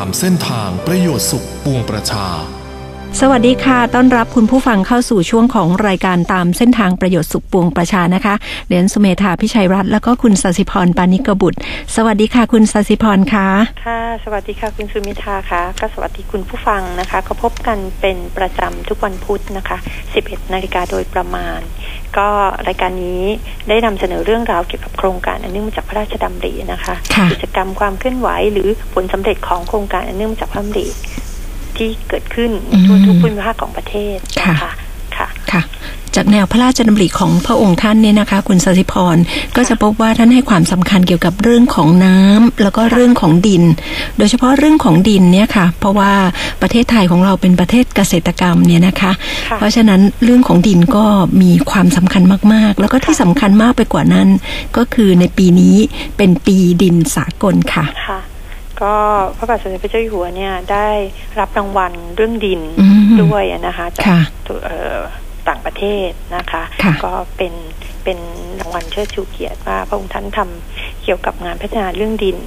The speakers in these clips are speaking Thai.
ามเส้นทางประโยชน์สุขปวงประชา สวัสดีค่ะ ต้อนรับคุณผู้ฟังเข้าสู่ช่วงของรายการตามเส้นทางประโยชน์สุขปวงประชานะคะ เดนสุเมธาพิชัยรัตน์แล้วก็คุณสศิพรปานิกบุตร สวัสดีค่ะ คุณสศิพรค่ะ ค่ะ สวัสดีค่ะ คุณสุมิทาค่ะ ก็สวัสดีคุณผู้ฟังนะคะ ก็พบกันเป็นประจำทุกวันพุธนะคะ 11 นาฬิกาโดยประมาณ ก็รายการนี้ได้นำเสนอเรื่องราวเกี่ยวกับโครงการอันเนื่องมาจากพระราชดำรินะคะค่ะกิจกรรมความเคลื่อนไหวหรือผลสำเร็จของโครงการอันเนื่องมาจากพระดำริ ที่เกิดขึ้นในทั่วทุกภูมิภาคของประเทศนะคะค่ะค่ะจากแนวพระราชดำริของพระองค์ท่านเนี่ยนะคะ คุณสศิพรก็จะพบว่าท่านให้ความสำคัญเกี่ยวกับเรื่องของน้ำแล้วก็เรื่องของดิน โดยเฉพาะเรื่องของดินเนี่ยค่ะ เพราะว่าประเทศไทยของเราเป็นประเทศเกษตรกรรมเนี่ยนะคะค่ะเพราะฉะนั้นเรื่องของดินก็มีความสำคัญมากๆ แล้วก็ที่สำคัญมากไปกว่านั้น ก็คือในปีนี้เป็นปีดินสากลค่ะค่ะ ก็พระบาทสมเด็จพระเจ้าอยู่หัวเนี่ยได้รับรางวัลเรื่องดินอืมด้วยนะคะจากค่ะตัวเอ่อต่างประเทศนะคะค่ะก็เป็นเป็นรางวัลเชิดชูเกียรติว่าพระองค์ท่านทำเกี่ยวกับงานพัฒนาเรื่องดิน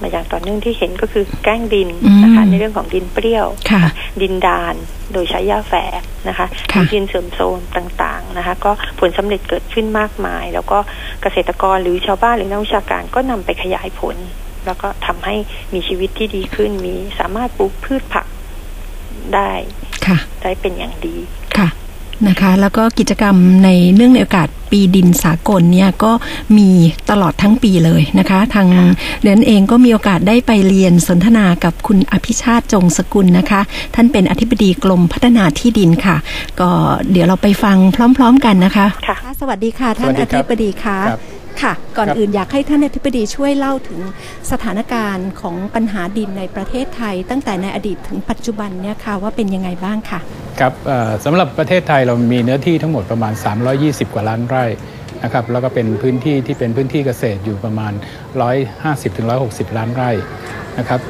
มาอย่างต่อเนื่องที่เห็นก็คือแกล้งดินนะคะในเรื่องของดินเปรี้ยวค่ะดินดานโดยใช้หญ้าแฝกนะคะค่ะดินเสริมโซนต่างๆนะคะ ก็ผลสำเร็จเกิดขึ้นมากมาย แล้วก็เกษตรกรหรือชาวบ้านหรือนักวิชาการก็นำไปขยายผล แล้วก็ทำให้มีชีวิตที่ดีขึ้นมีสามารถปลูกพืชผักได้ค่ะได้เป็นอย่างดีค่ะนะคะ แล้วก็กิจกรรมในเนื่องในโอกาสปีดินสากลเนี่ยก็มีตลอดทั้งปีเลยนะคะ ทางเดือนเองก็มีโอกาสได้ไปเรียนสนทนากับคุณอภิชาติจงสกุลนะคะ ท่านเป็นอธิบดีกรมพัฒนาที่ดินค่ะ ก็เดี๋ยวเราไปฟังพร้อม ๆ กันนะคะค่ะสวัสดีค่ะท่านสวัสดีอครัธิบบดีค่ะ ค่ะ ก่อนอื่นอยากให้ท่านอธิบดีช่วยเล่าถึงสถานการณ์ของปัญหาดินในประเทศไทย ตั้งแต่ในอดีตถึงปัจจุบันเนี่ยค่ะว่าเป็นยังไงบ้างค่ะ ครับสำหรับประเทศไทยเรามีเนื้อที่ทั้งหมดประมาณ 320 กว่าล้านไร่ นะครับแล้วก็เป็นพื้นที่ที่เป็นพื้นที่เกษตรอยู่ประมาณ 150-160 ล้านไร่นะครับ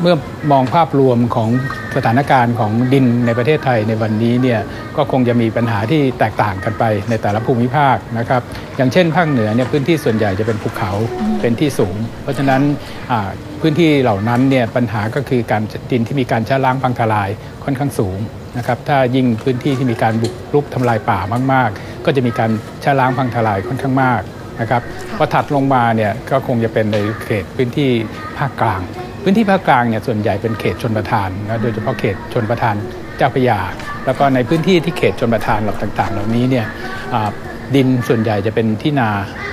เมื่อมองภาพรวมของสถานการณ์ของดินในประเทศไทยในวันนี้เนี่ยก็คงจะมีปัญหาที่แตกต่างกันไปในแต่ละภูมิภาคนะครับอย่างเช่นภาคเหนือเนี่ยพื้นที่ส่วนใหญ่จะเป็นภูเขาเป็นที่สูง เพราะฉะนั้นพื้นที่เหล่านั้นเนี่ยปัญหาก็คือการดินที่มีการชะล้างพังทลายค่อนข้างสูงนะครับถ้ายิ่งพื้นที่ที่มีการบุกรุกทำลายป่ามากๆ ก็จะมีการชะล้างพังทลายค่อนข้างมากนะครับพอถัดลงมาเนี่ยก็คงจะเป็นในเขตพื้นที่ภาคกลาง พื้นที่ภาคกลางเนี่ยส่วนใหญ่เป็นเขตชนประทานนะโดยเฉพาะเขตชนประทานเจ้าพระยา แล้วก็ในพื้นที่ที่เขตชนประทานเหล่าต่าง ๆ เหล่านี้เนี่ยอ่าดินส่วนใหญ่จะเป็นที่นา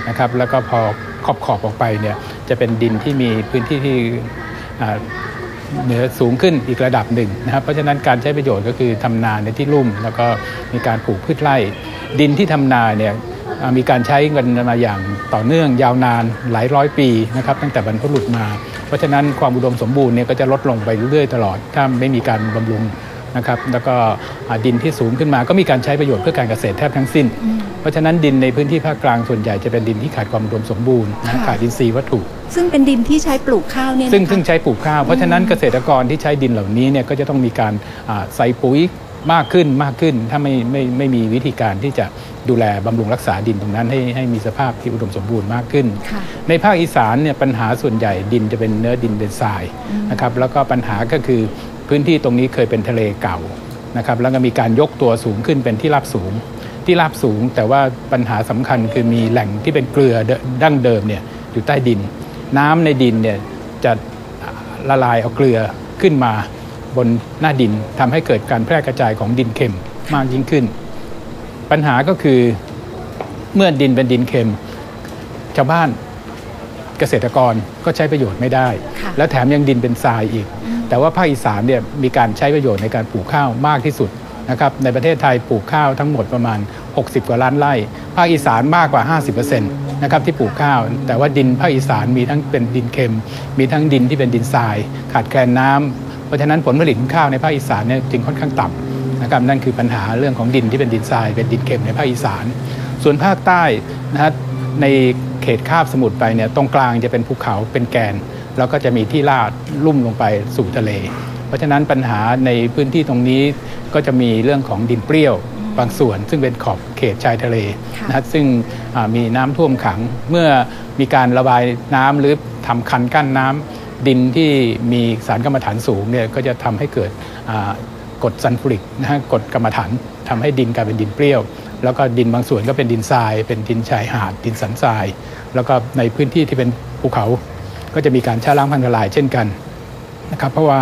นะครับแล้วก็พอขอบขอบๆออกไปเนี่ยจะเป็นดินที่มีพื้นที่ที่อ่า เหนือสูงขึ้นอีกระดับหนึ่งนะครับเพราะฉะนั้นการใช้ประโยชน์ก็คือทำนาในที่ลุ่ม แล้วก็มีการปลูกพืชไร่ ดินที่ทำนาเนี่ยมีการใช้กันมาอย่างต่อเนื่องยาวนานหลายร้อยปีนะครับตั้งแต่บรรพบุรุษมา เพราะฉะนั้นความอุดมสมบูรณ์เนี่ยก็จะลดลงไปเรื่อยๆตลอด ถ้าไม่มีการบำรุง นะครับแล้วก็อ่าดินที่สูงขึ้นมาก็มีการใช้ประโยชน์เพื่อการเกษตรแทบทั้งสิ้น เพราะฉะนั้นดินในพื้นที่ภาคกลางส่วนใหญ่จะเป็นดินที่ขาดความอุดมสมบูรณ์นะค่ะขาดอินทรีย์วัตถุ ซึ่งเป็นดินที่ใช้ปลูกข้าวเนี่ยซึ่งนะคะซึ่งใช้ปลูกข้าวเพราะฉะนั้นเกษตรกรที่ใช้ดินเหล่านี้เนี่ยก็จะต้องมีการอ่าใส่ปุ๋ยมากขึ้นมากขึ้นถ้าไม่ไม่ไม่มีวิธีการที่จะดูแลบำรุงรักษาดินตรงนั้นให้ให้มีสภาพที่อุดมสมบูรณ์มากขึ้นค่ะในภาคอีสานเนี่ยปัญหาส่วนใหญ่ดินจะเป็นเนื้อดินเป็นทรายนะครับแล้วก็ปัญหาก็คือ พื้นที่ตรงนี้เคยเป็นทะเลเก่านะครับแล้วก็มีการยกตัวสูงขึ้นเป็นที่ราบสูง ที่ราบสูง แต่ว่าปัญหาสำคัญคือมีแหล่งที่เป็นเกลือเดดั้งเดิมเนี่ยอยู่ใต้ดิน น้ำในดินเนี่ยจะละลายเอาเกลือขึ้นมาบนหน้าดินทำให้เกิดการแพร่กระจายของดินเค็มมากยิ่งขึ้น ปัญหาก็คือเมื่อดินเป็นดินเค็ม ชาวบ้านเกษตรกรก็ใช้ประโยชน์ไม่ได้ค่ะแล้วแถมยังดินเป็นทรายอีก แต่ว่าภาคอีสานเนี่ยมีการใช้ประโยชน์ในการปลูกข้าวมากที่สุดนะครับในประเทศไทยปลูกข้าวทั้งหมดประมาณ 60 กว่าล้านไร่ ภาคอีสานมากกว่า 50%นะครับที่ปลูกข้าว แต่ว่าดินภาคอีสานมีทั้งเป็นดินเค็ม มีทั้งดินที่เป็นดินทราย ขาดแคลนน้ำเพราะฉะนั้นผลผลิตข้าวในภาคอีสานเนี่ยจึงค่อนข้างต่ำนะครับนั่นคือปัญหาเรื่องของดินที่เป็นดินทราย เป็นดินเค็มในภาคอีสาน ส่วนภาคใต้นะฮะในเขตคาบสมุทรไปเนี่ยตรงกลางจะเป็นภูเขาเป็นแกน แล้วก็จะมีที่ลาดลุ่มลงไปสู่ทะเล เพราะฉะนั้นปัญหาในพื้นที่ตรงนี้ก็จะมีเรื่องของดินเปรี้ยวบางส่วน ซึ่งเป็นขอบเขตชายทะเลค่ะนะฮะซึ่งอ่ามีน้ำท่วมขังเมื่อมีการระบายน้ำหรือทำคันกั้นน้ำดินที่มีสารกรรมฐานสูงเนี่ยก็จะทำให้เกิดกรดซัลฟูริกนะฮะกรดกรรมฐานทำให้ดินกลายเป็นดินเปรี้ยว แล้วก็ดินบางส่วนก็เป็นดินทราย เป็นดินชายหาดดินสันทราย แล้วก็ในพื้นที่ที่เป็นภูเขา ก็จะมีการชะล้างพังทลายเช่นกันนะครับเพราะว่า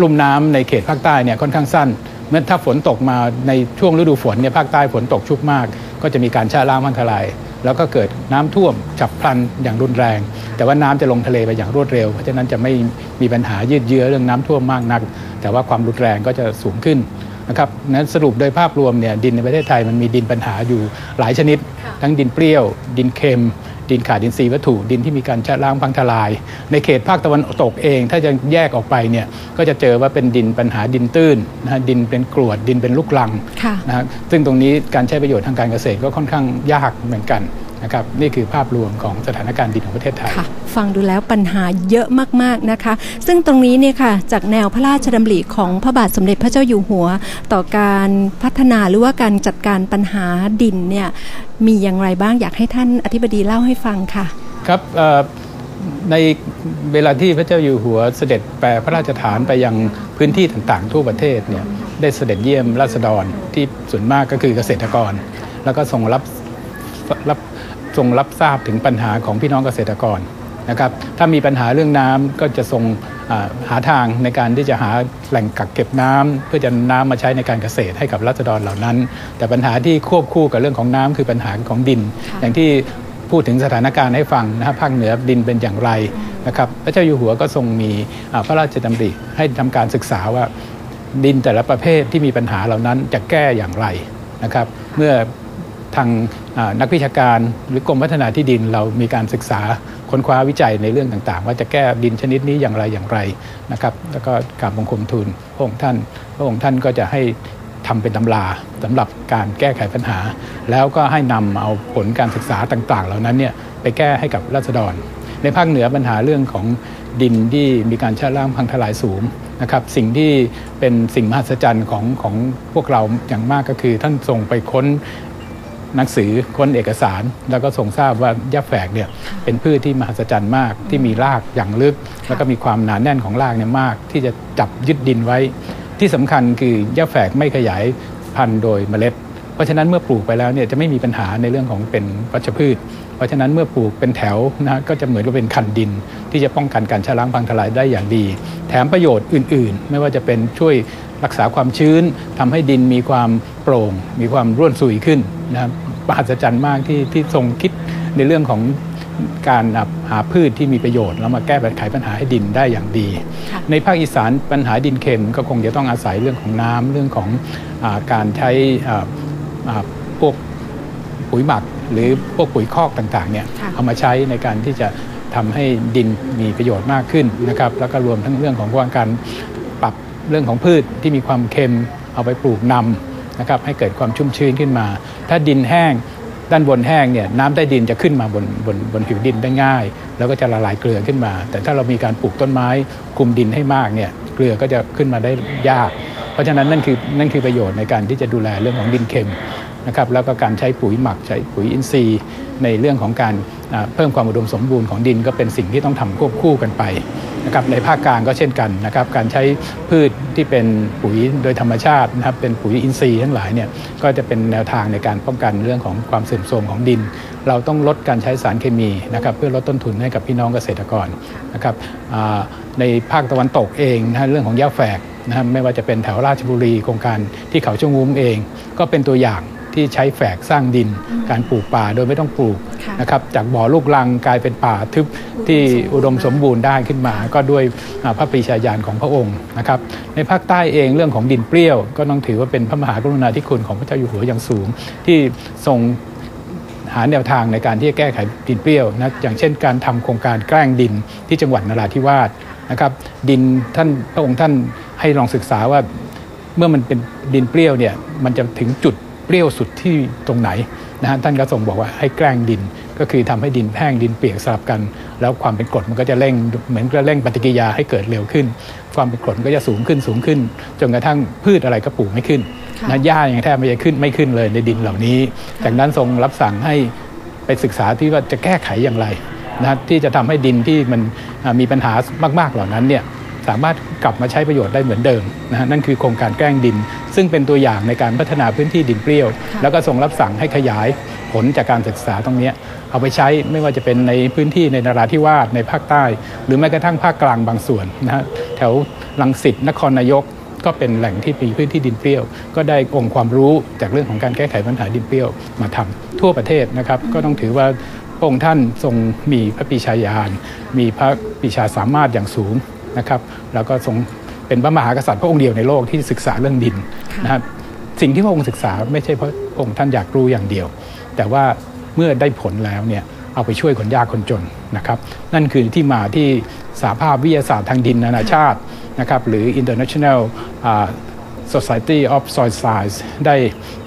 ลุ่มน้ำในเขตภาคใต้เนี่ยค่อนข้างสั้น เมื่อถ้าฝนตกมาในช่วงฤดูฝนเนี่ยภาคใต้ฝนตกชุกมาก ก็จะมีการชะล้างพังทลาย แล้วก็เกิดน้ำท่วมฉับพลันอย่างรุนแรง แต่ว่าน้ำจะลงทะเลไปอย่างรวดเร็ว เพราะฉะนั้นจะไม่มีปัญหายืดเยื้อเรื่องน้ำท่วมมากนัก แต่ว่าความรุนแรงก็จะสูงขึ้นนะครับนั้นสรุปโดยภาพรวมเนี่ยดินในประเทศไทยมันมีดินปัญหาอยู่หลายชนิด ทั้งดินเปรี้ยว ดินเค็ม ดินขาดดินทรีย์วัตถุดินที่มีการชะล้างพังทลาย ในเขตภาคตะวันตกเอง ถ้าจะแยกออกไปเนี่ยก็จะเจอว่าเป็นดินปัญหาดินตื้นนะฮะดินเป็นกรวดดินเป็นลูกลังนะฮะซึ่งตรงนี้การใช้ประโยชน์ทางการเกษตรก็ค่อนข้างยากเหมือนกัน นะครับนี่คือภาพรวมของสถานการณ์ดินของประเทศไทยฟังดูแล้วปัญหาเยอะมากๆนะคะ ซึ่งตรงนี้เนี่ยค่ะจากแนวพระราชดำริของพระบาทสมเด็จพระเจ้าอยู่หัว ต่อการพัฒนาหรือว่าการจัดการปัญหาดินเนี่ยมีอย่างไรบ้างอยากให้ท่านอธิบดีเล่าให้ฟังค่ะ ครับในเวลาที่พระเจ้าอยู่หัวเสด็จแปรพระราชฐานไปยังพื้นที่ต่างๆ ทั่วประเทศเนี่ยได้เสด็จเยี่ยมราษฎรที่ส่วนมากก็คือเกษตรกร แล้วก็ทรงรับรับ ทรงรับทราบถึงปัญหาของพี่น้องเกษตรกรนะครับถ้ามีปัญหาเรื่องน้ำก็จะทรงหาทางในการที่จะหาแหล่งกักเก็บน้ำเพื่อจะน้ำมาใช้ในการเกษตรให้กับรัษฎรเหล่านั้น แต่ปัญหาที่ควบคู่กับเรื่องของน้ำคือปัญหาของดิน อย่างที่พูดถึงสถานการณ์ให้ฟังนะครับภาคเหนือดินเป็นอย่างไรนะครับพระเจ้าอยู่หัวก็ทรงมีพระราชดำริให้ทำการศึกษาว่าดินแต่ละประเภทที่มีปัญหาเหล่านั้นจะแก้อย่างไรนะครับ เมื่อ ทางนักวิชาการหรือกรมพัฒนาที่ดินเรามีการศึกษาค้นคว้าวิจัยในเรื่องต่างๆ ว่าจะแก้ดินชนิดนี้อย่างไรอย่างไรนะครับ แล้วก็กราบบังคมทูลพระองค์ท่าน พระองค์ท่านก็จะให้ทำเป็นตำราสำหรับการแก้ไขปัญหา แล้วก็ให้นำเอาผลการศึกษาต่างๆ เหล่านั้นเนี่ยไปแก้ให้กับราษฎร ในภาคเหนือปัญหาเรื่องของดินที่มีการชะล้างพังทลายสูงนะครับสิ่งที่เป็นสิ่งมหัศจรรย์ของของพวกเราอย่างมากก็คือ ท่านส่งไปค้น หนังสือค้นเอกสาร แล้วก็ทรงทราบว่ายับแฝกเนี่ยเป็นพืชที่มหัศจรรย์มาก ที่มีรากอย่างลึก แล้วก็มีความหนาแน่นของรากเนี่ยมาก ที่จะจับยึดดินไว้ ที่สำคัญคือยับแฝกไม่ขยายพันธุ์โดยเมล็ด เพราะฉะนั้นเมื่อปลูกไปแล้วเนี่ยจะไม่มีปัญหาในเรื่องของเป็นวัชพืช เพราะฉะนั้นเมื่อปลูกเป็นแถวนะก็จะเหมือนกับเป็นคันดิน ที่จะป้องกันการชะล้างพังทลายได้อย่างดี แถมประโยชน์อื่น ๆ ไม่ว่าจะเป็นช่วยรักษาความชื้นทำให้ดินมีความโปร่ง มีความร่วนสุยขึ้นนะครับมหัศจรรย์มากที่ที่ทรงคิดในเรื่องของการหาพืชที่มีประโยชน์แล้วมาแก้ไขปัญหาให้ดินได้อย่างดี ในภาคอีสานปัญหาดินเค็มก็คงจะต้องอาศัยเรื่องของน้ำเรื่องของอการใช้พวกปุ๋ยหมัก หรือพวกปุ๋ยคอกต่างๆเนี่ยเอามาใช้ในการที่จะทำให้ดินมีประโยชน์มากขึ้นนะครับแล้วก็รวมทั้งเรื่องของการปรับเรื่องของพืชที่มีความเค็มเอาไปปลูกนำนะครับให้เกิดความชุ่มชื้นขึ้นมา ถ้าดินแห้งด้านบนแห้งเนี่ยน้ำใต้ดินจะขึ้นมาบนบนบนผิวดินได้ง่าย แล้วก็จะละลายเกลือขึ้นมา แต่ถ้าเรามีการปลูกต้นไม้คุมดินให้มากเนี่ยเกลือก็จะขึ้นมาได้ยาก เพราะฉะนั้นนั่นคือนั่นคือประโยชน์ในการที่จะดูแลเรื่องของดินเค็ม นะครับแล้วก็การใช้ปุ๋ยหมักใช้ปุ๋ยอินทรีย์ ในเรื่องของการเพิ่มความอุดมสมบูรณ์ของดินก็เป็นสิ่งที่ต้องทำควบคู่กันไปนะครับในภาคกลางก็เช่นกันนะครับการใช้พืชที่เป็นปุ๋ยโดยธรรมชาตินะครับเป็นปุ๋ยอินทรีย์ทั้งหลายเนี่ยก็จะเป็นแนวทางในการป้องกันเรื่องของความเสื่อมโทรมของดิน เราต้องลดการใช้สารเคมีนะครับเพื่อลดต้นทุนให้กับพี่น้องเกษตรกรนะครับในภาคตะวันตกเองนะเรื่องของหญ้าแฝกนะครับไม่ว่าจะเป็นแถวราชบุรีโครงการที่เขาชงงุ้มเอง ก็เป็นตัวอย่าง ที่ใช้แฝกสร้างดิน การปลูกป่าโดยไม่ต้องปลูกนะครับจากบ่อลูกลังกลายเป็นป่าทึบที่อุดมสมบูรณ์ได้ขึ้นมา ก็ด้วยพระปรีชาญาณของพระองค์นะครับในภาคใต้เองเรื่องของดินเปรี้ยว ก็ต้องถือว่าเป็นพระมหากรุณาธิคุณของพระเจ้าอยู่หัวอย่างสูง ที่ทรงหาแนวทางในการที่จะแก้ไขดินเปรี้ยวนะอย่างเช่นการทำโครงการแกล้งดินที่จังหวัดนราธิวาสนะครับดินท่านพระองค์ท่านให้ลองศึกษาว่าเมื่อมันเป็นดินเปรี้ยวเนี่ยมันจะถึงจุด เปรี้ยวสุดที่ตรงไหนนะฮะท่านก็ทรงบอกว่าให้แกล้งดินก็คือทำให้ดินแห้งดินเปียกสลับกัน แล้วความเป็นกรดมันก็จะเร่งเหมือนกับเร่งปฏิกิริยาให้เกิดเร็วขึ้น ความเป็นกรดก็จะสูงขึ้นสูงขึ้น จนกระทั่งพืชอะไรก็ปลูกไม่ขึ้นนะหญ้าอย่างแทบไม่จะขึ้นไม่ขึ้นเลยในดินเหล่านี้ จากนั้นทรงรับสั่งให้ไปศึกษาที่ว่าจะแก้ไขอย่างไรนะที่จะทำให้ดินที่มันมีปัญหามาก ๆเหล่านั้นเนี่ย สามารถกลับมาใช้ประโยชน์ได้เหมือนเดิมนะฮะนั่นคือโครงการแกล้งดิน ซึ่งเป็นตัวอย่างในการพัฒนาพื้นที่ดินเปรี้ยว แล้วก็ทรงรับสั่งให้ขยายผลจากการศึกษาตรงนี้เอาไปใช้ไม่ว่าจะเป็นในพื้นที่ในนราธิวาสในภาคใต้ หรือแม้กระทั่งภาคกลางบางส่วนนะฮะแถวลังสิตนครนายกก็เป็นแหล่งที่มีพื้นที่ดินเปรี้ยว ก็ได้องค์ความรู้จากเรื่องของการแก้ไขปัญหาดินเปรี้ยวมาทำทั่วประเทศนะครับก็ต้องถือว่าพระองค์ท่านทรงมีพระปีชาญาณมีพระปีชาสามารถอย่างสูง นะครับแล้วก็ทรงเป็นพระมหากษัตริย์พระองค์เดียวในโลกที่ศึกษาเรื่องดินนะครับสิ่งที่พระองค์ศึกษาไม่ใช่เพราะพระองค์ท่านอยากรู้อย่างเดียว แต่ว่าเมื่อได้ผลแล้วเนี่ยเอาไปช่วยคนยากคนจนนะครับนั่นคือที่มาที่สาภาพวิทยาศาสตร์ทางดินนานาชาตินะครับหรือ International Society of Soil Science ได้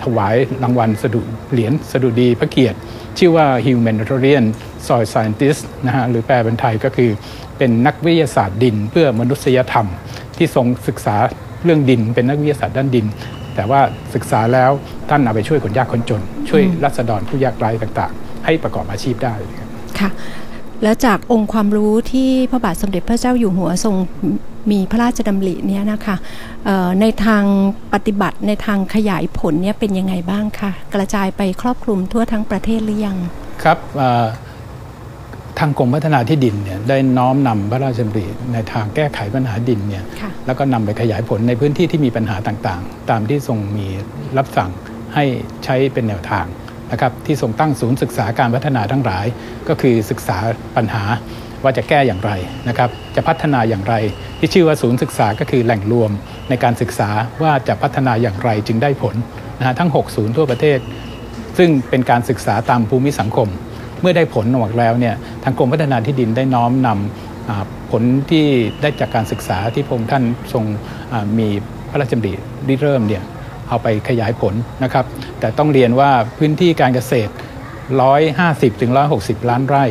ถวายรางวัลสดุเหรียญสดุดีพระเกียรติ ชื่อว่า Humanitarian Soil Scientist นะฮะหรือแปลเป็นไทยก็คือ เป็นนักวิทยาศาสตร์ดินเพื่อมนุษยธรรม ที่ทรงศึกษาเรื่องดิน เป็นนักวิทยาศาสตร์ด้านดิน แต่ว่าศึกษาแล้วท่านเอาไปช่วยคนยากคนจน ช่วยรัษฎรผู้ยากไร้ต่างๆ ให้ประกอบอาชีพได้ค่ะแล้วจากองค์ความรู้ที่พระบาทสมเด็จพระเจ้าอยู่หัวทรงมีพระราชดำริเนี่ยนะคะในทางปฏิบัติในทางขยายผลเนี่ยเป็นยังไงบ้างคะกระจายไปครอบคลุมทั่วทั้งประเทศหรือยังครับ ทางกรมพัฒนาที่ดินเนี่ยได้น้อมนำพระราชดำริในทางแก้ไขปัญหาดินเนี่ยแล้วก็นำไปขยายผลในพื้นที่ที่มีปัญหาต่างๆ ตามที่ทรงมีรับสั่งให้ใช้เป็นแนวทางนะครับที่ทรงตั้งศูนย์ศึกษาการพัฒนาทั้งหลาย ก็คือศึกษาปัญหาว่าจะแก้อย่างไรนะครับจะพัฒนาอย่างไร ที่ชื่อว่าศูนย์ศึกษาก็คือแหล่งรวมในการศึกษาว่าจะพัฒนาอย่างไรจึงได้ผลนะฮะทั้ง 6 ศูนย์ทั่วประเทศ ซึ่งเป็นการศึกษาตามภูมิสังคม เมื่อได้ผลออกแล้วเนี่ยทางกรมพัฒนาที่ดินได้น้อมนำผลที่ได้จากการศึกษาที่พระองค์ท่านทรงมีพระราชดำริริเริ่มเนี่ยเอาไปขยายผลนะครับ แต่ต้องเรียนว่าพื้นที่การเกษตร 150ถึง160 ล้านไร่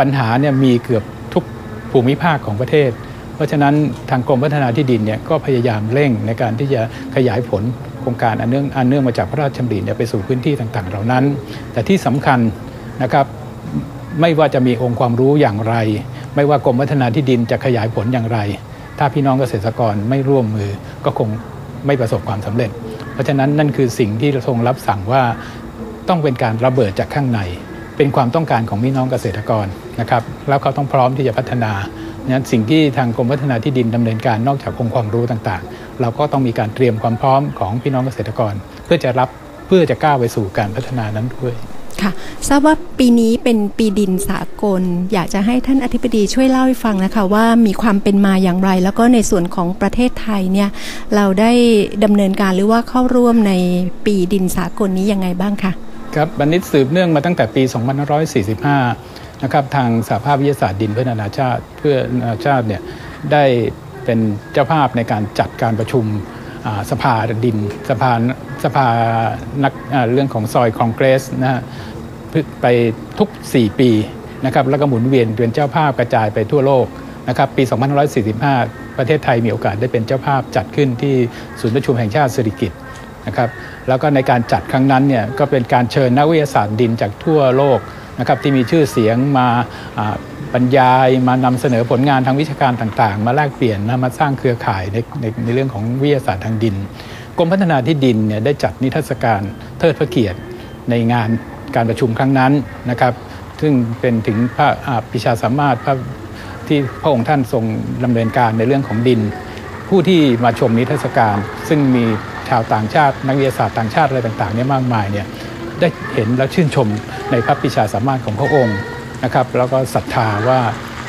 ปัญหาเนี่ยมีเกือบทุกภูมิภาคของประเทศ เพราะฉะนั้นทางกรมพัฒนาที่ดินเนี่ยก็พยายามเร่งในการที่จะขยายผลโครงการอันเนื่องอันเนื่องมาจากพระราชดำริเนี่ยไปสู่พื้นที่ต่างๆ เหล่านั้น แต่ที่สำคัญนะครับ ไม่ว่าจะมีองค์ความรู้อย่างไร ไม่ว่ากรมพัฒนาที่ดินจะขยายผลอย่างไร ถ้าพี่น้องเกษตรกรไม่ร่วมมือก็คงไม่ประสบความสำเร็จ เพราะฉะนั้นนั่นคือสิ่งที่ทรงรับสั่งว่าต้องเป็นการระเบิดจากข้างใน เป็นความต้องการของพี่น้องเกษตรกรนะครับแล้วเขาต้องพร้อมที่จะพัฒนานั้นสิ่งที่ทางกรมพัฒนาที่ดินดำเนินการนอกจากองค์ความรู้ต่างๆ เราก็ต้องมีการเตรียมความพร้อมของพี่น้องเกษตรกร เพื่อจะรับเพื่อจะก้าวไปสู่การพัฒนานั้นด้วย ค่ะทราบว่าปีนี้เป็นปีดินสากล อยากจะให้ท่านอธิบดีช่วยเล่าให้ฟังนะคะว่ามีความเป็นมาอย่างไร แล้วก็ในส่วนของประเทศไทยเนี่ยเราได้ดำเนินการหรือว่าเข้าร่วมในปีดินสากลนี้ยังไงบ้างคะครับบันนิตสืบเนื่องมาตั้งแต่ปี 2545 นะครับทางสหภาพวิทยาศาสตร์ดินเพื่อนานาชาติเพื่อนานาชาติเนี่ยได้เป็นเจ้าภาพในการจัดการประชุมสภาดินสภาสภานักเรื่องของซอยคอนเกรสนะฮะ ไปทุก 4 ปีนะครับแล้วก็หมุนเวียนเป็นเจ้าภาพกระจายไปทั่วโลกนะครับปี 2545 ประเทศไทยมีโอกาสได้เป็นเจ้าภาพจัดขึ้นที่ศูนย์ประชุมแห่งชาติสิริกิตนะครับแล้วก็ในการจัดครั้งนั้นเนี่ยก็เป็นการเชิญนักวิทยาศาสตร์ดินจากทั่วโลกนะครับที่มีชื่อเสียงมาบรรยายมานำเสนอผลงานทางวิชาการต่างๆ มาแลกเปลี่ยนนะมาสร้างเครือข่ายในในในเรื่องของวิทยาศาสตร์ทางดินกรมพัฒนาที่ดินเนี่ยได้จัดนิทรรศการเทิดพระเกียรติในงาน การประชุมครั้งนั้นนะครับ ซึ่งเป็นถึงพระปิชาสามารถพระที่พระองค์ท่านทรงดำเนินการในเรื่องของดิน ผู้ที่มาชมนิทรรศการ ซึ่งมีชาวต่างชาตินักวิทยาศาสตร์ต่างชาติอะไรต่างๆเนี่ยมากมายเนี่ยได้เห็นและชื่นชมในพระปิชาสามารถของพระองค์นะครับแล้วก็ศรัทธาว่า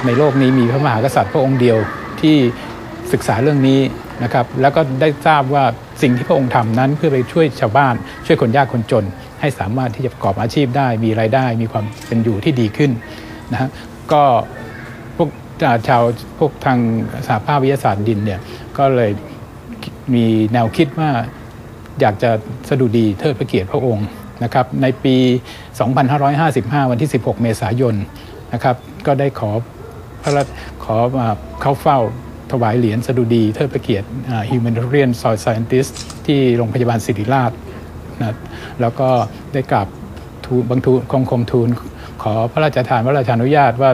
ในโลกนี้มีพระมหากษัตริย์พระองค์เดียวที่ศึกษาเรื่องนี้นะครับแล้วก็ได้ทราบว่าสิ่งที่พระองค์ทำนั้นเพื่อไปช่วยชาวบ้าน ช่วยคนยากคนจน ให้สามารถที่จะประกอบอาชีพได้ มีรายได้มีความเป็นอยู่ที่ดีขึ้นนะฮะก็พวกชาวพวกทางสหภาพวิทยาศาสตร์ดินเนี่ยก็เลยมีแนวคิดว่าอยากจะสดุดีเทิดพระเกียรติพระองค์นะครับในปี 2555 วันที่ 16 เมษายนนะครับก็ได้ขอพระขอมาเข้าเฝ้าถวายเหรียญสดุดีเทิดพระเกียรติ Humanitarian Soil Scientist ที่โรงพยาบาลศิริราช นะแล้วก็ได้กราบทูลบังทูลคงคมทูลขอพระราชทานพระราชานุญาตว่า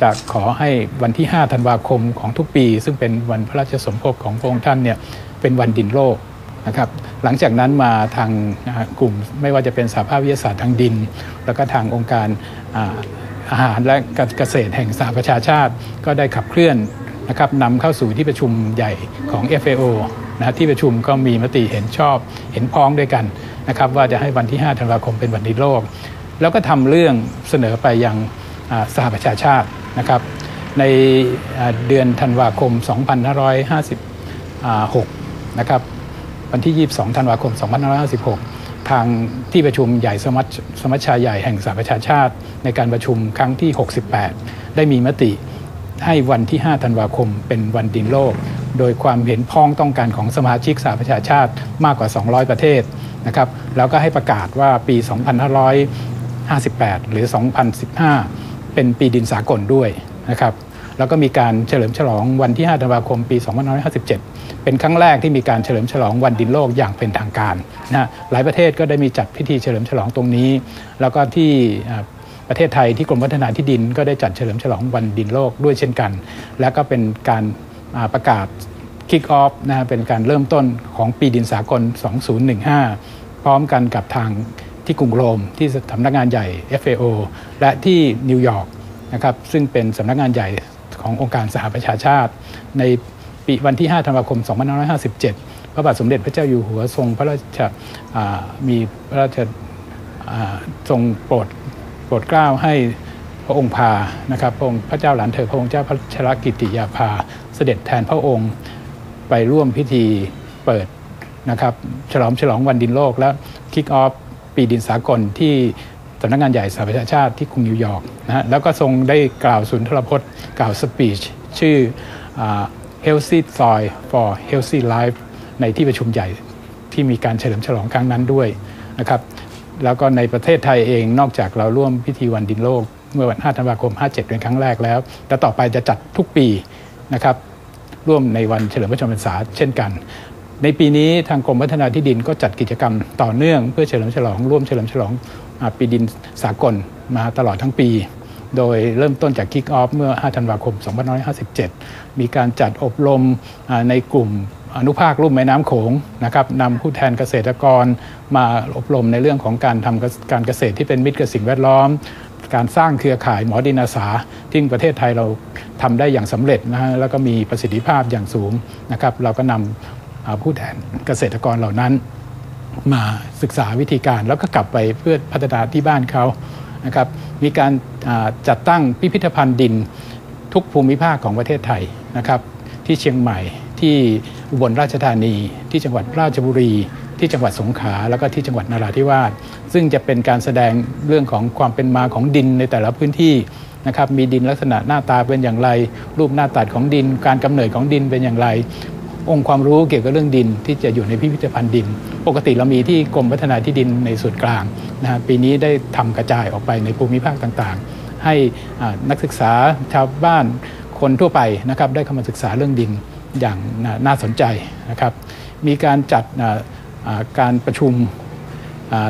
จะขอให้วันที่ 5 ธันวาคมของทุกปี ซึ่งเป็นวันพระราชสมภพของพระองค์ท่านเนี่ยเป็นวันดินโลกนะครับหลังจากนั้นมาทางกลุ่มไม่ว่าจะเป็นสหภาพวิทยาศาสตร์ทางดิน แล้วก็ทางองค์การอาหารและเกษตรแห่งสหประชาชาติ ก็ได้ขับเคลื่อน นะครับนำเข้าสู่ที่ประชุมใหญ่ของ FAO นะที่ประชุมก็มีมติเห็นชอบเห็นพ้องด้วยกันนะครับว่าจะให้วันที่ 5 ธันวาคมเป็นวันดินโลก แล้วก็ทำเรื่องเสนอไปยังสหประชาชาตินะครับในเดือนธันวาคม 2556 นะครับวันที่ 22 ธันวาคม 2556 ทางที่ประชุมใหญ่สมัชสมัชชาใหญ่แห่งสหประชาชาติ ในการประชุมครั้งที่ 68 ได้มีมติ ให้วันที่ 5 ธันวาคม เป็นวันดินโลก โดยความเห็นพ้องต้องการของสมาชิกสหประชาชาติมากกว่า 200 ประเทศนะครับแล้วก็ให้ประกาศว่าปี 2558 หรือ 2015 เป็นปีดินสากลด้วยนะครับแล้วก็มีการเฉลิมฉลองวันที่ 5 ธันวาคม ปี 2557 เป็นครั้งแรกที่มีการเฉลิมฉลองวันดินโลกอย่างเป็นทางการนะหลายประเทศก็ได้มีจัดพิธีเฉลิมฉลองตรงนี้ แล้วก็ที่ ประเทศไทยที่กรมพัฒนาที่ดิน ก็ได้จัดเฉลิมฉลองวันดินโลกด้วยเช่นกัน และก็เป็นการประกาศคิกออฟนะเป็นการเริ่มต้นของปีดินสากล 2015 พร้อมกันกับทางที่กรุงโรมที่สำนักงานใหญ่ FAO และที่นิวยอร์กนะครับซึ่งเป็นสำนักงานใหญ่ขององค์การสหประชาชาติ ในปีวันที่ 5 ธันวาคม 2557 พระบาทสมเด็จพระเจ้าอยู่หัวทรงพระราชมีพระราชทรงโปรด รดเกล้าให้พระองค์พานะครับพระองค์พระเจ้าหลานเธอพระองค์เจ้าพระชรกิติยาภาเสด็จแทนพระองค์ไปร่วมพิธีเปิดนะครับฉลองฉลองวันดินโลกและคิกออฟปีดินสากลที่สำนักงานใหญ่สหประชาชาติที่กรุงนิวยอร์กนะฮะแล้วก็ทรงได้กล่าวสุนทรพจน์ กล่าวสปีชชื่อ Healthy Soil for Healthy Life ในที่ประชุมใหญ่ที่มีการเฉลิมฉลองครั้งนั้นด้วยนะครับ แล้วก็ในประเทศไทยเองนอกจากเราร่วมพิธีวันดินโลก เมื่อวัน 5 ธันวาคม 57 เป็นครั้งแรกแล้ว แต่ต่อไปจะจัดทุกปีนะครับร่วมในวันเฉลิมพระชนมพรรษาเช่นกัน ในปีนี้ทางกรมพัฒนาที่ดินก็จัดกิจกรรมต่อเนื่อง เพื่อเฉลิมฉลองร่วมเฉลิมฉลองปีดินสากลมาตลอดทั้งปี โดยเริ่มต้นจากคิกออฟเมื่อ 5 ธันวาคม 2557 มีการจัดอบรมในกลุ่ม อนุภาคลุ่มแม่น้ำโขงนะครับนำผู้แทนเกษตรกรมาอบรมในเรื่องของการทำการเกษตรที่เป็นมิตรกับสิ่งแวดล้อม การสร้างเครือข่ายหมอดินอาสาที่ประเทศไทยเราทำได้อย่างสำเร็จนะฮะแล้วก็มีประสิทธิภาพอย่างสูงนะครับเราก็นำผู้แทนเกษตรกรเหล่านั้นมาศึกษาวิธีการแล้วก็กลับไปเพื่อพัฒนาที่บ้านเขานะครับมีการจัดตั้งพิพิธภัณฑ์ดินทุกภูมิภาคของประเทศไทยนะครับที่เชียงใหม่ที่ อุบลราชธานี ที่จังหวัดราชบุรี ที่จังหวัดสงขลาแล้วก็ที่จังหวัดนราธิวาสซึ่งจะเป็นการแสดงเรื่องของความเป็นมาของดินในแต่ละพื้นที่นะครับมีดินลักษณะหน้าตาเป็นอย่างไร รูปหน้าตัดของดิน การกำเนิดของดินเป็นอย่างไร องค์ความรู้เกี่ยวกับเรื่องดินที่จะอยู่ในพิพิธภัณฑ์ดิน ปกติเรามีที่กรมพัฒนาที่ดินในส่วนกลางนะฮะปีนี้ได้ทำกระจายออกไปในภูมิภาคต่างๆ ให้นักศึกษาชาวบ้านคนทั่วไปนะครับได้เข้ามาศึกษาเรื่องดิน อย่างน่าสนใจนะครับ มีการจัดการประชุม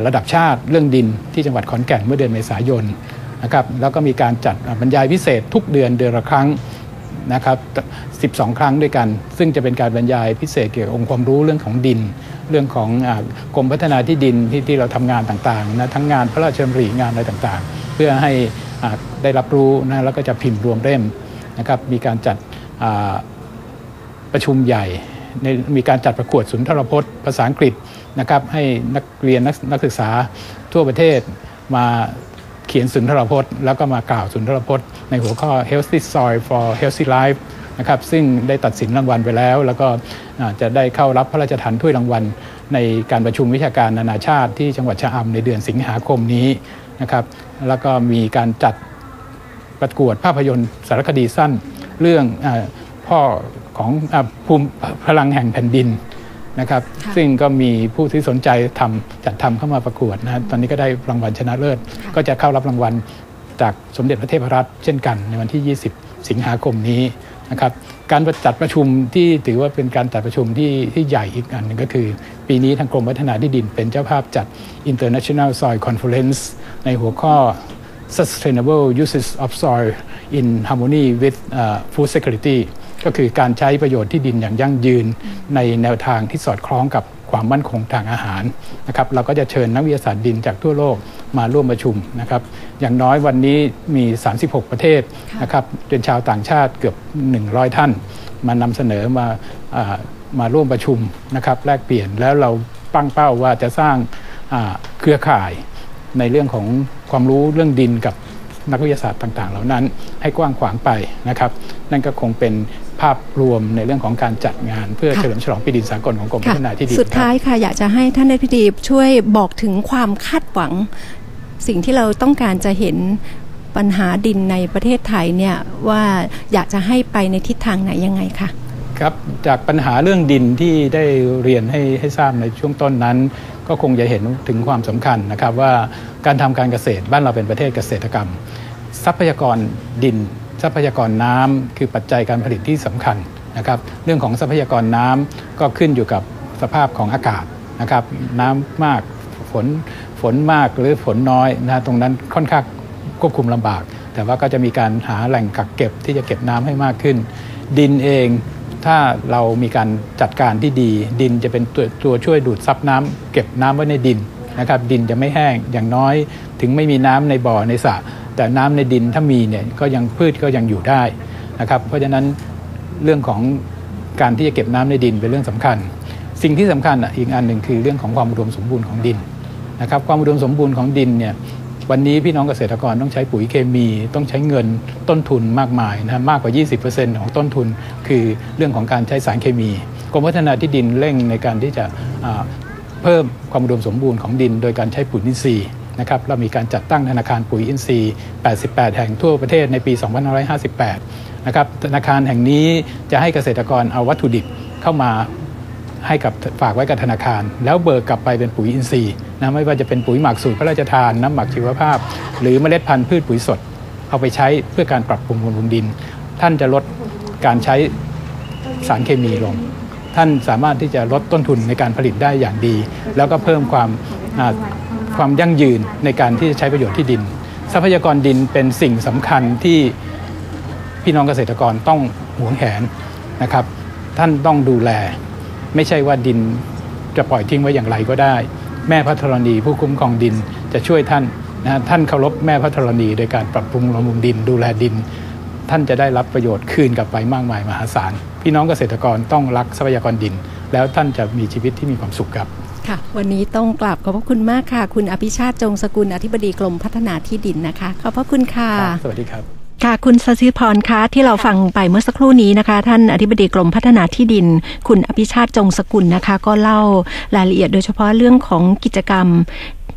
ระดับชาติเรื่องดินที่จังหวัดขอนแก่นเมื่อเดือนเมษายนนะครับแล้วก็มีการจัดบรรยายพิเศษทุกเดือนเดือนละครั้งนะครับ12 ครั้งด้วยกัน ซึ่งจะเป็นการบรรยายพิเศษเกี่ยวกับองค์ความรู้เรื่องของดิน เรื่องของกรมพัฒนาที่ดินที่ที่เราทำงานต่างๆนะทั้งงานพระราชดำริงานอะไรต่างๆ เพื่อให้ได้รับรู้นะแล้วก็จะพิมพ์รวมเล่มนะครับมีการจัด ประชุมใหญ่มีการจัดประกวดสุนทรพจน์ ภาษาอังกฤษนะครับให้นักเรียนนักนักศึกษาทั่วประเทศมาเขียนสุนทรพจน์ แล้วก็มากล่าวสุนทรพจน์ ในหัวข้อ healthy soil for healthy life นะครับซึ่งได้ตัดสินรางวัลไปแล้ว แล้วก็จะได้เข้ารับพระราชทานถ้วยรางวัล ในการประชุมวิชาการนานาชาติที่จังหวัดชะอำในเดือนสิงหาคมนี้นะครับแล้วก็มีการจัดประกวดภาพยนตร์สารคดีสั้น เรื่องอพ่อ ของอภูมิพลังแห่งแผ่นดินนะครับ ซึ่งก็มีผู้ที่สนใจทำจัดทำเข้ามาประกวดนะตอนนี้ก็ได้รางวัลชนะเลิศ ก็จะเข้ารับรางวัลจากสมเด็จพระเทพรัตน์เช่นกันในวันที่ 20 สิงหาคมนี้นะครับการจัดประชุมที่ถือว่าเป็นการจัดประชุมที่ที่ใหญ่อีกอันนึงก็คือ ปีนี้ทางกรมพัฒนาที่ดินเป็นเจ้าภาพจัด International Soil Conference ในหัวข้อ sustainable uses of soil in harmony with uh, food security ก็คือการใช้ประโยชน์ที่ดินอย่างยั่งยืน ในแนวทางที่สอดคล้องกับความมั่นคงทางอาหารนะครับเราก็จะเชิญนักวิทยาศาสตร์ดินจากทั่วโลกมาร่วมประชุมนะครับ อย่างน้อยวันนี้มี 36 ประเทศนะครับเป็นชาวต่างชาติเกือบ 100 ท่าน มานำเสนอมาามาร่วมประชุมนะครับแลกเปลี่ยนแล้วเราตั้งเป้าว่าจะสร้างเครือข่ายในเรื่องของความรู้เรื่องดินกับนักวิทยาศาสตร์ต่าง ๆ เหล่านั้นให้กว้างขวางไปนะครับ นั่นก็คงเป็น ภาพรวมในเรื่องของการจัดงาน เพื่อเฉลิมฉลองปีดินสากลของกรมพัฒนาที่ดินสุดท้ายค่ะอยากจะให้ท่านนายพิธีช่วยบอกถึงความคาดหวัง สิ่งที่เราต้องการจะเห็นปัญหาดินในประเทศไทยเนี่ยว่าอยากจะให้ไปในทิศทางไหนยังไงคะครับจากปัญหาเรื่องดินที่ได้เรียนให้ให้ทราบในช่วงต้นนั้น ก็คงจะเห็นถึงความสำคัญนะครับว่าการทำการเกษตรบ้านเราเป็นประเทศเกษตรกรรม ทรัพยากรดิน ทรัพยากรน้ำคือปัจจัยการผลิตที่สำคัญนะครับ เรื่องของทรัพยากรน้ำก็ขึ้นอยู่กับสภาพของอากาศนะครับน้ำมากฝนฝนมากหรือฝนน้อยนะตรงนั้นค่อนข้างควบคุมลำบาก แต่ว่าก็จะมีการหาแหล่งกักเก็บที่จะเก็บน้ำให้มากขึ้น ดินเองถ้าเรามีการจัดการที่ดี ดินจะเป็นตัวตัวช่วยดูดซับน้ำเก็บน้ำไว้ในดินนะครับ ดินจะไม่แห้งอย่างน้อย ถึงไม่มีน้ำในบ่อในสระ แต่น้ำในดินถ้ามีเนี่ยก็ยังพืชก็ยังอยู่ได้นะครับ เพราะฉะนั้นเรื่องของการที่จะเก็บน้ำในดินเป็นเรื่องสำคัญ สิ่งที่สำคัญอีกอันหนึ่งคือเรื่องของความอุดมสมบูรณ์ของดินนะครับ ความอุดมสมบูรณ์ของดินเนี่ยวันนี้พี่น้องเกษตรกรต้องใช้ปุ๋ยเคมี ต้องใช้เงินต้นทุนมากมายนะมากกว่า 20%ของต้นทุน คือเรื่องของการใช้สารเคมีกรมพัฒนาที่ดินเร่งในการที่จะเพิ่มความอุดมสมบูรณ์ของดิน โดยการใช้ปุ๋ยอินทรีย์ นะครับเรามีการจัดตั้งธนาคารปุ๋ยอินทรีย์ 88 แห่งทั่วประเทศในปี 2558 นะครับธนาคารแห่งนี้จะให้เกษตรกรเอาวัตถุดิบเข้ามาให้กับฝากไว้กับธนาคาร แล้วเบิกกลับไปเป็นปุ๋ยอินทรีย์นะไม่ว่าจะเป็นปุ๋ยหมักสูตรพระราชทานน้ำหมักชีวภาพ หรือเมล็ดพันธุ์พืชปุ๋ยสด เอาไปใช้เพื่อการปรับปรุงบำรุงดิน ท่านจะลดการใช้สารเคมีลง ท่านสามารถที่จะลดต้นทุนในการผลิตได้อย่างดี แล้วก็เพิ่มความ ความยั่งยืนในการที่จะใช้ประโยชน์ที่ดิน ทรัพยากรดินเป็นสิ่งสำคัญที่พี่น้องเกษตรกรต้องหวงแหนนะครับ ท่านต้องดูแล ไม่ใช่ว่าดินจะปล่อยทิ้งไว้อย่างไรก็ได้ แม่พระธรณีผู้คุ้มครองดินจะช่วยท่านนะท่านเคารพแม่พระธรณี โดยการปรับปรุงบำรุงดิน ดูแลดิน ท่านจะได้รับประโยชน์คืนกลับไปมากมายมหาศาล พี่น้องเกษตรกรต้องรักทรัพยากรดิน แล้วท่านจะมีชีวิตที่มีความสุขครับ ค่ะ วันนี้ต้องกราบขอบพระคุณมากค่ะ คุณอภิชาติจงสกุลอธิบดีกรมพัฒนาที่ดินนะคะ ขอบพระคุณค่ะ สวัสดีครับค่ะคุณสศิพรคะที่เราฟังไปเมื่อสักครู่นี้นะคะ ท่านอธิบดีกรมพัฒนาที่ดิน คุณอภิชาติจงสกุลนะคะ ก็เล่ารายละเอียดโดยเฉพาะเรื่องของกิจกรรม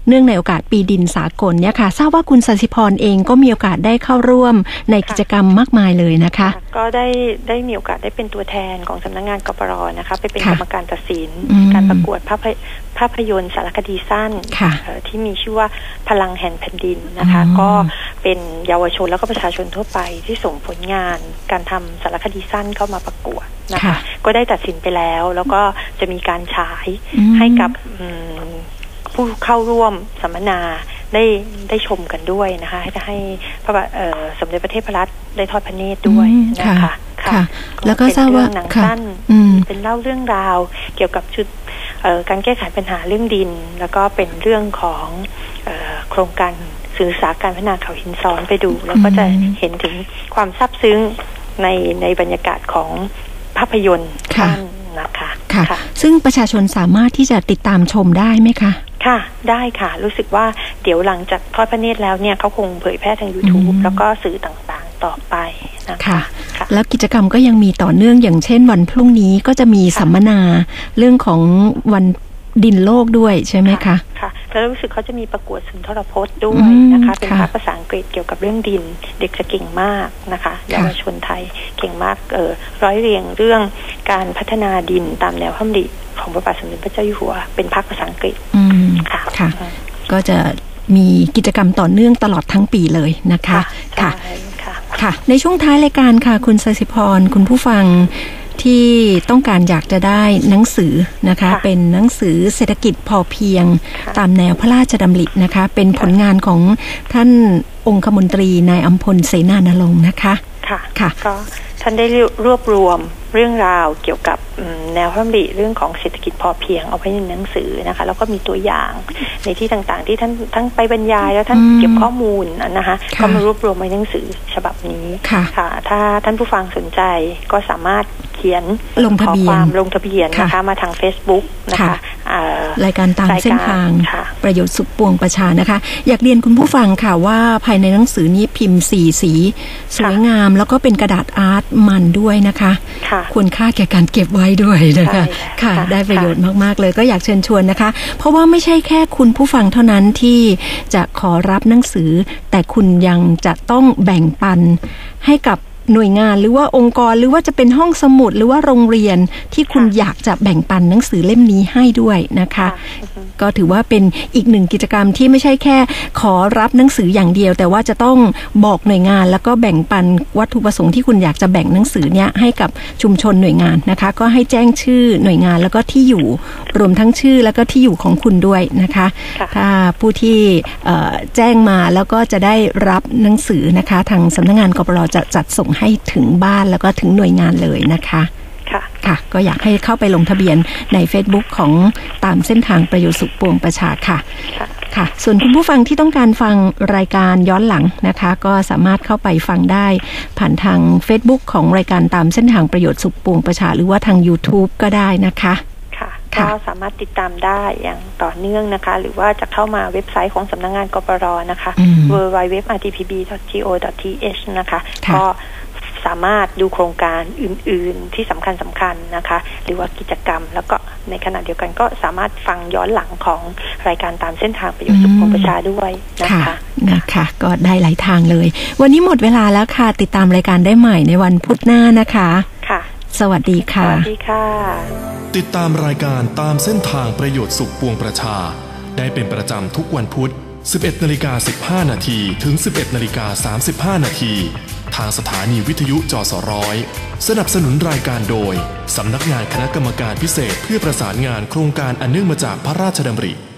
เนื่องในโอกาสปีดินสากลเนี่ยค่ะ ทราบว่าคุณสัสิพรเองก็มีโอกาสได้เข้าร่วมในกิจกรรมมากมายเลยนะคะ ก็ได้ได้มีโอกาสได้เป็นตัวแทนของสำนักงงานกปรนะคะไปเป็นกรรมการตัดสิน การประกวดภาพภาพยนตร์สารคดีสั้นที่มีชื่อว่าพลังแห่งแผ่นดินนะคะ ก็เป็นเยาวชนแล้วก็ประชาชนทั่วไปที่ส่งผลงาน การทำสารคดีสั้นเข้ามาประกวดนะคะ ก็ได้ตัดสินไปแล้ว แล้วก็จะมีการฉายให้กับ ผู้เข้าร่วมสัมมนาได้ได้ชมกันด้วยนะคะให้จะให้พระบาทสมเด็จพระเทพรัตน์ได้ทอดพระเนตรด้วยนะคะค่ะ แล้วก็ทราบว่าหนังสั้นเป็นเล่าเรื่องราว เกี่ยวกับชุดการแก้ไขปัญหาเรื่องดิน แล้วก็เป็นเรื่องของโครงการสื่อสารการพัฒนาเขาหินซ้อนไปดู แล้วก็จะเห็นถึงความซาบซึ้งในในบรรยากาศของภาพยนตร์ท่านนะคะค่ะ ซึ่งประชาชนสามารถที่จะติดตามชมได้ไหมคะ ค่ะ ได้ค่ะ รู้สึกว่าเดี๋ยวหลังจากทอดพระเนตรแล้วเนี่ยเขาคงเผยแพร่ทาง YouTube แล้วก็สื่อต่างๆต่อไปนะคะคะแล้วกิจกรรมก็ยังมีต่อเนื่องอย่างเช่นวันพรุ่งนี้ก็จะมีสัมมนาเรื่องของวัน ดินโลกด้วยใช่ไหมคะค่ะแล้วรู้สึกเขาจะมีประกวดสุนทรพจน์ด้วยนะคะ เป็นภาษาอังกฤษเกี่ยวกับเรื่องดิน เด็กจะเก่งมากนะคะเยาวชนไทยเก่งมากเออร้อยเรียงเรื่องการพัฒนาดินตามแนวพระดิของพระบาทสมเด็จพระเจ้าอยู่หัว เป็นภาคภาษาอังกฤษค่ะค่ะ ก็จะมีกิจกรรมต่อเนื่องตลอดทั้งปีเลยนะคะ ค่ะค่ะ ในช่วงท้ายรายการค่ะ คุณสสิพรคุณผู้ฟัง ที่ต้องการอยากจะได้หนังสือนะคะค่ะเป็นหนังสือเศรษฐกิจพอเพียงค่ะตามแนวพระราชดำรินะคะ เป็นผลงานของท่านองคมนตรีนายอัมพลเสนานรงค์นะคะ ค่ะ ค่ะก็ท่านได้รวบรวมเรื่องราวเกี่ยวกับอืมแนวพระดำริเรื่องของเศรษฐกิจพอเพียงเอาไว้ในหนังสือนะคะ แล้วก็มีตัวอย่างในที่ต่างๆ ที่ท่านทั้งไปบรรยายแล้วท่านอืมเก็บข้อมูลนะคะค่ะก็มารวบรวมไว้ในหนังสือฉบับนี้ค่ะค่ะ ถ้าท่านผู้ฟังสนใจก็สามารถเขียนลงทะเบียนขอความลงทะเบียนนะคะค่ะมาทาง Facebook นะคะค่ะอ่ารายการตามรายการเส้นทางค่ะประโยชน์สุขปวงประชานะคะ อยากเรียนคุณผู้ฟังค่ะว่าภายในหนังสือนี้พิมพ์สีสี สวยงาม แล้วก็เป็นกระดาษอาร์ตมันด้วยนะคะค่ะควรค่าแก่การเก็บไว้ด้วยนะคะใช่ค่ะค่ะ ได้ประโยชน์มากๆเลยก็อยากเชิญชวนนะคะ เพราะว่าไม่ใช่แค่คุณผู้ฟังเท่านั้นที่จะขอรับหนังสือ แต่คุณยังจะต้องแบ่งปันให้กับ หน่วยงานหรือว่าองค์กรหรือว่าจะเป็นห้องสมุดหรือว่าโรงเรียนที่คุณค่ะอยากจะแบ่งปันหนังสือเล่มนี้ให้ด้วยนะคะอือฮึก็ถือว่าเป็นอีกหนึ่งกิจกรรมที่ไม่ใช่แค่ ขอรับหนังสืออย่างเดียว แต่ว่าจะต้องบอกหน่วยงาน แล้วก็แบ่งปันวัตถุประสงค์ที่คุณอยากจะแบ่งหนังสือเนี้ยให้กับชุมชนหน่วยงานนะคะ ก็ให้แจ้งชื่อหน่วยงานแล้วก็ที่อยู่รวมทั้งชื่อแล้วก็ที่อยู่ของคุณด้วยนะคะค่ะถ้าผู้ที่เอ่อแจ้งมาแล้วก็จะได้รับหนังสือนะคะ ทางสำนักงานกปรจะจัดส่งให้ถึงบ้านแล้วก็ถึงหน่วยงานเลยนะคะค่ะค่ะก็อยากให้เข้าไปลงทะเบียนใน Facebook ของตามเส้นทางประโยชน์สุขปวงประชาค่ะค่ะค่ะ ส่วนคุณผู้ฟังที่ต้องการฟังรายการย้อนหลังนะคะ ก็สามารถเข้าไปฟังได้ผ่านทาง Facebook ของรายการตามเส้นทางประโยชน์สุขปวงประชา หรือว่าทาง YouTube ก็ได้นะคะค่ะค่ะก็สามารถติดตามได้อย่างต่อเนื่องนะคะ หรือว่าจะเข้ามาเว็บไซต์ของสำนักงงานกปรนะคะอืม www.rtpb.go.th นะคะค่ะก็ สามารถดูโครงการอื่น ๆ ที่สำคัญสำคัญนะคะ หรือว่ากิจกรรม แล้วก็ในขณะเดียวกันก็สามารถฟังย้อนหลังของรายการตามเส้นทางประโยชน์สุขของประชาด้วยนะค่ะคะนะคะ ก็ได้หลายทางเลย วันนี้หมดเวลาแล้วค่ะ ติดตามรายการได้ใหม่ในวันพุธหน้านะคะค่ะ สวัสดีสค่ะวัสดีค่ะ ติดตามรายการตามเส้นทางประโยชน์สุขปวงประชา ได้เป็นประจำทุกวันพุธ11นาฬิกา15นาทีถึง 11นาฬิกา35นาที ทางสถานีวิทยุจสร้อยสนับสนุนรายการโดย สำนักงานคณะกรรมการพิเศษเพื่อประสานงานโครงการอันเนื่องมาจากพระราชดำริ